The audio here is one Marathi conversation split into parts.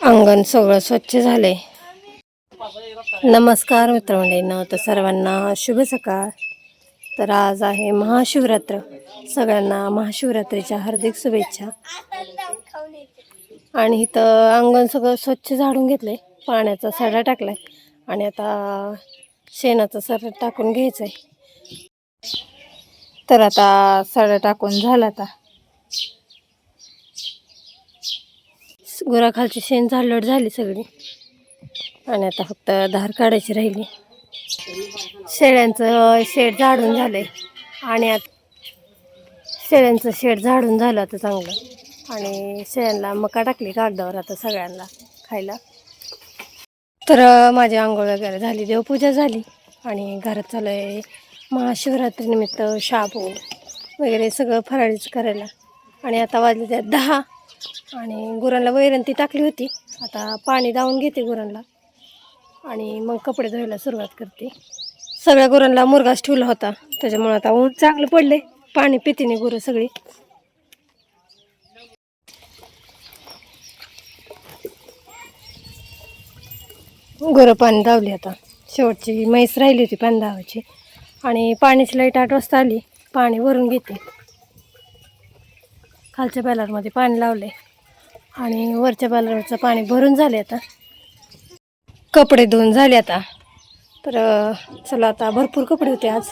अंगण सगळं स्वच्छ झालंय. नमस्कार मित्रमंडळींना तर सर्वांना शुभ सकाळ. तर आज आहे महाशिवरात्र. सगळ्यांना महाशिवरात्रीच्या हार्दिक शुभेच्छा. आणि इथं अंगण सगळं स्वच्छ झाडून घेतलंय. पाण्याचा सडा टाकलाय. आणि आता शेणाचा सडा टाकून घ्यायचंय. तर आता सडा टाकून झाला आता. गुराखालची शेण झालट झाली सगळी. आणि आता फक्त धार काढायची राहिली. शेळ्यांचं शेड झाडून झालंय. आणि आता शेळ्यांचं शेड झाडून झालं आता चांगलं. आणि शेळ्यांना मका टाकली कागदावर आता सगळ्यांना खायला. तर माझी आंघोळ वगैरे झाली देवपूजा झाली. आणि घरात चालू आहे महाशिवरात्रीनिमित्त शाबू वगैरे सगळं फराळीच करायला. आणि आता वाजले त्यात दहा. आणि गुरांना वैरंती टाकली होती. आता पाणी दावून घेते गुरांना. आणि मग कपडे धुवायला सुरुवात करते. सगळ्या गुरांना मुरगास ठेवला होता. त्याच्यामुळे आता ऊन चांगलं पडले पाणी पितीने गुरं सगळी. गुरं पाणी धावली आता. शेवटची म्हैस राहिली होती पाणी धावायची. आणि पाण्याची लाइट आठ वाजता आली. पाणी भरून घेते. खालच्या बॅलरमध्ये पाणी लावले आणि वरच्या बॅलरचं पाणी भरून झाले आता. कपडे धुवून झाले आता. तर चला आता भरपूर कपडे होते आज.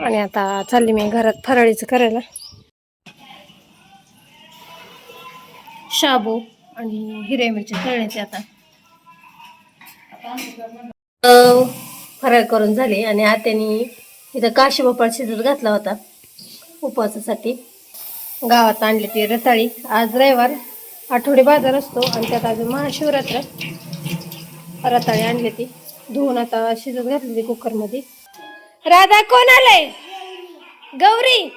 आणि आता चालली मी घरात फराळीचं करायला. शाबू आणि हिरे मिरची तळण्याचे आता. फराळ करून झाले आणि आत्यानी इथं काशी भोपाळ शिजत घातला होता उपवासासाठी. गावात आणली ती रताळी. आज रविवार. आठवडे बाजार असतो आणि त्यात आज महाशिवरात्र. रताळी आणली ती धुवून आता शिजत घातली ती कुकरमध्ये. राधा कोण आलंय? गौरी.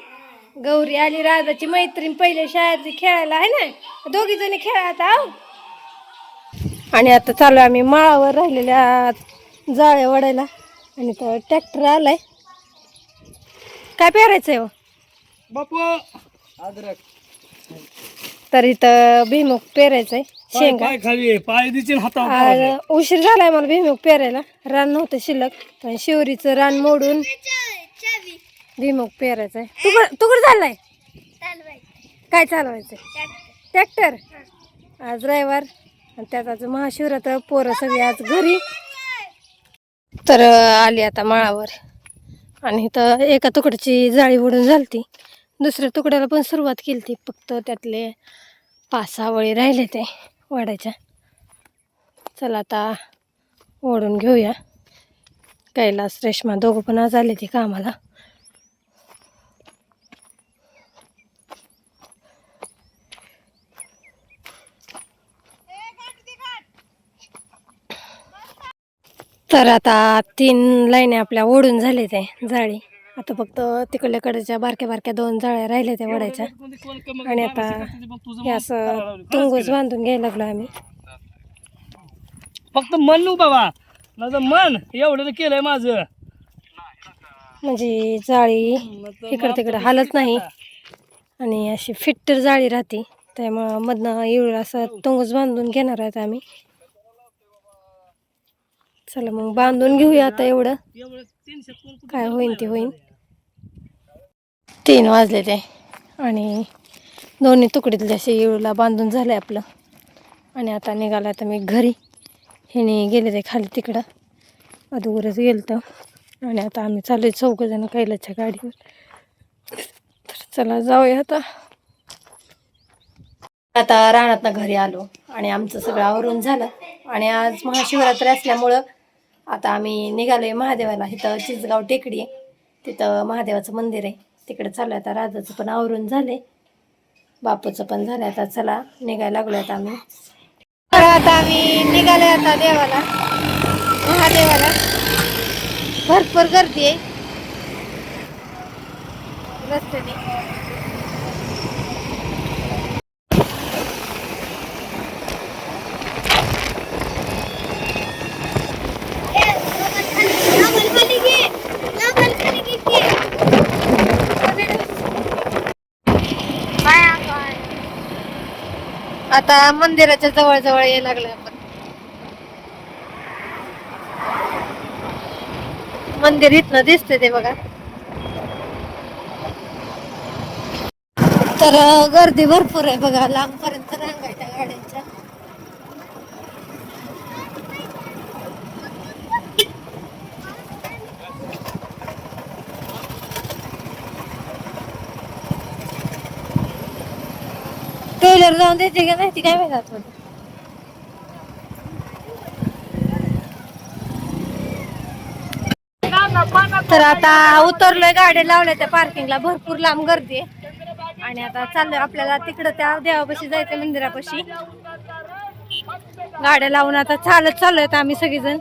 गौरी आली राधाची मैत्रीण पहिले शाळेत खेळायला आहे ना? दोघी जणी खेळात आहो. आणि आता चालू आहे आम्ही माळावर राहिलेल्या जाळ्या वडायला. आणि तर ट्रॅक्टर आलाय. काय पेरायचंय हो? बापू. अद्रक. तर इथं भीमुख पेरायचंय. शेंगा. पाय खाली पाय हातावर. उशीर झालाय मला भीमुख पेरायला. रान नव्हतं शिल्लक पण शिवरीचं रान मोडून भीमुख पेरायचंय. तुकड तुकड झालाय काय चालवायचंय? ट्रॅक्टर? आज रविवार आणि त्यात आज महाशिवरात्र पोरं सगळी आज घरी. तर अं, आली आता माळावर. आणि इथं एका तुकड्याची जाळी उडून झालती. दुसऱ्या तुकड्याला पण सुरुवात केली ती फक्त त्यातले पाच सहा वळी राहिले ते. वाढायच्या. चला आता ओढून घेऊया. कैलास रेश्मा दोघं पण आज आले ते कामाला. तर आता तीन लाईने आपल्या ओढून झाले ते जाळी. आता फक्त तिकडल्याकडच्या बारक्या बारक्या दोन जाळ्या राहिल्या त्या वडायच्या. कमी आणि आता हे असं तुंगूस बांधून घ्यायला लागलो आम्ही. फक्त मन बाबा. माझं मन एवढं केलंय माझं. म्हणजे जाळी इकडं तिकडं हालत नाही. आणि अशी फिट्टर जाळी राहते. त्यामुळं मधनं एवढं असं तुंगूस बांधून घेणार आहेत आम्ही. चला मग बांधून घेऊया आता एवढं. काय होईन ते होईन. तीन वाजले ते. आणि दोन्ही तुकडीतले असे येळूला बांधून झालं आहे आपलं. आणि आता निघालं आता मी घरी. हिने गेले ते खाली तिकडं. अगोदरच गेलं तर आणि आता आम्ही चालू चौघजणं कैलाच्या गाडीवर. तर चला जाऊया आता. आता रानातनं घरी आलो. आणि आमचं सगळं आवरून झालं. आणि आज महाशिवरात्री असल्यामुळं आता आम्ही निघालोय महादेवाला. इथं चिचगाव टेकडी आहे. तिथं महादेवाचं मंदिर आहे. तिकडे चालू आहे आता. राजाचं पण आवरून झाले बापूचं पण झालं आता चला निघायला लागलो आता आम्ही. आता आम्ही निघाले आता देवाला. महादेवाला. भरपूर गर्दी आहे. रस्त्याने. आता मंदिराच्या जवळ जवळ यायला लागलं आपण. मंदिर इथनं दिसतंय ते बघा. तर गर्दी भरपूर आहे बघा लांबपर्यंत रांग आहे त्या गाड्यांच्या ट्रेलर जाऊन देते का नाही ती काय माहिती आतमध्ये तर आता उतरलोय गाड्या लावल्या त्या पार्किंगला भरपूर लांब गर्दी आहे आणि आता चाललोय आपल्याला तिकडं त्या देवापाशी जायचं मंदिरापाशी. गाड्या लावून आता चालत चाललोय आम्ही सगळेजण.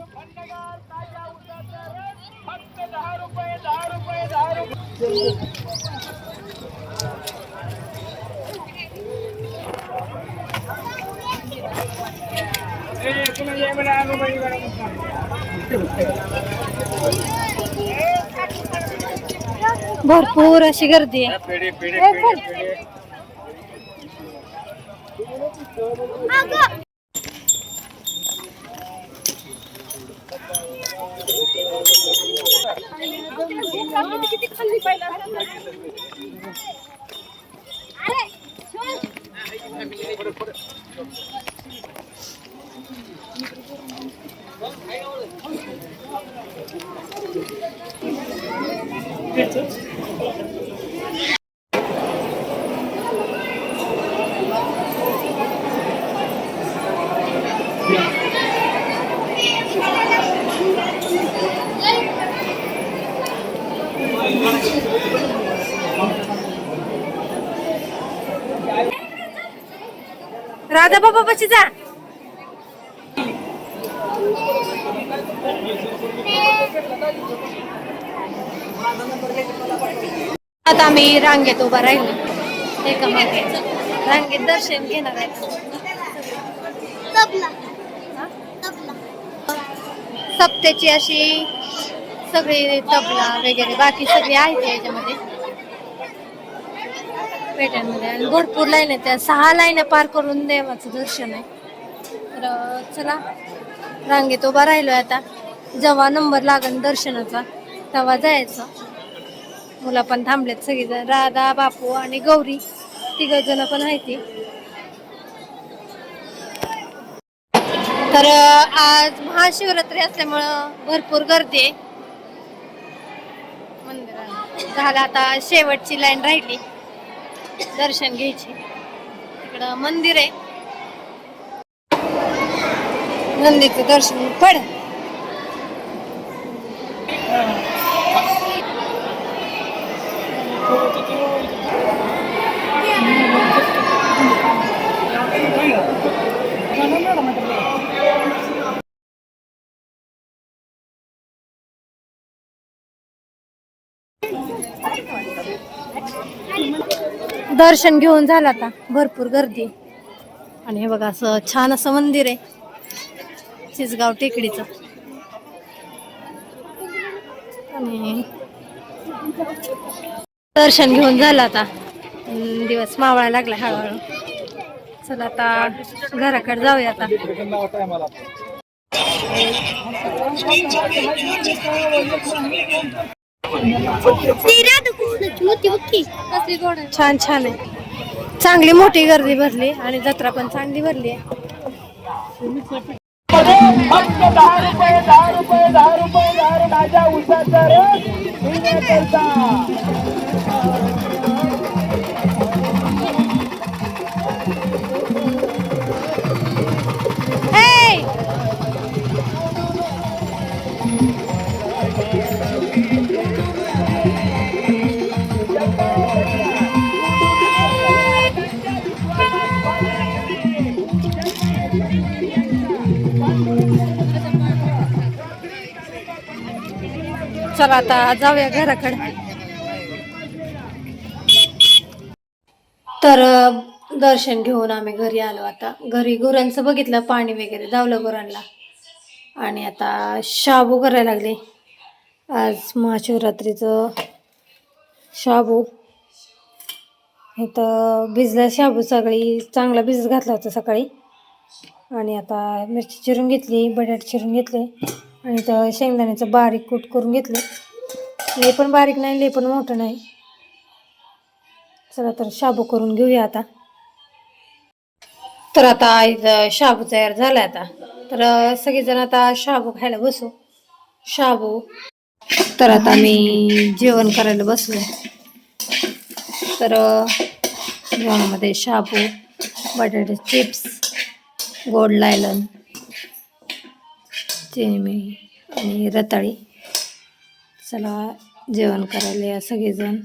भरपूर अशी गर्दी आहे. ए, राधा बाबा पाशी जा आता आम्ही रांगेत उभा राहिलो. एका मागे रांगेत दर्शन घेणार आहे. सप्त्याची अशी सगळी तबला वगैरे बाकी सगळी आहे याच्यामध्ये. पेट्यांमध्ये आणि भरपूर लाईन आहे त्या सहा लाईन पार करून देवाचं दर्शन आहे. तर चला रांगेत उभा राहिलोय आता. जेव्हा नंबर लागन दर्शनाचा तेव्हा जायचं. मुलं पण थांबलेत सगळीजण. राधा बापू आणि गौरी तिघ जण पण आहेत ती. तर आज महाशिवरात्री असल्यामुळं भरपूर गर्दी आहे. मंदिरात झालं आता शेवटची लाईन राहिली. दर्शन घ्यायची. तिकडं मंदिर आहे. नंदीचं दर्शन पड. दर्शन घेऊन झालं आता. भरपूर गर्दी. आणि हे बघा असं छान असं मंदिर आहे. चिसगाव टेकडीचं. आणि दर्शन घेऊन झालं आता. दिवस मावळा लागला हळूहळू. चला आता घराकडे जाऊया आता. छान छान आहे चांगली मोठी गर्दी भरली आणि जत्रा पण चांगली भरली आहे फक्त दहा रुपये दहा रुपये दहा रुपये दहा रुपये माझ्या उसाचा चला आता जाऊया घराकडे. तर दर्शन घेऊन आम्ही घरी आलो आता. घरी गुरांचं बघितलं पाणी वगैरे धावलं गुरांना. आणि आता शाबू करायला लागले. आज महाशिवरात्रीचं शाबू. इथं भिजला शाबू सगळी चांगला भिजत घातला होता सकाळी. आणि आता मिरची चिरून घेतली बटाट चिरून घेतले. आणि तर शेंगदाण्याचं बारीक कूट करून घेतलं. हे पण बारीक नाही ले पण मोठं नाही. चला तर शाबू करून घेऊया आता. तर आता शाबू तयार झाला आता. तर सगळेजण आता शाबू खायला बसू. शाबू. तर आता मी जेवण करायला बसलो तर जेवणामध्ये शाबू बटाटे चिप्स गोड लायलन चिमी आणि रताळी. चला जेवण करायला या सगळेजण.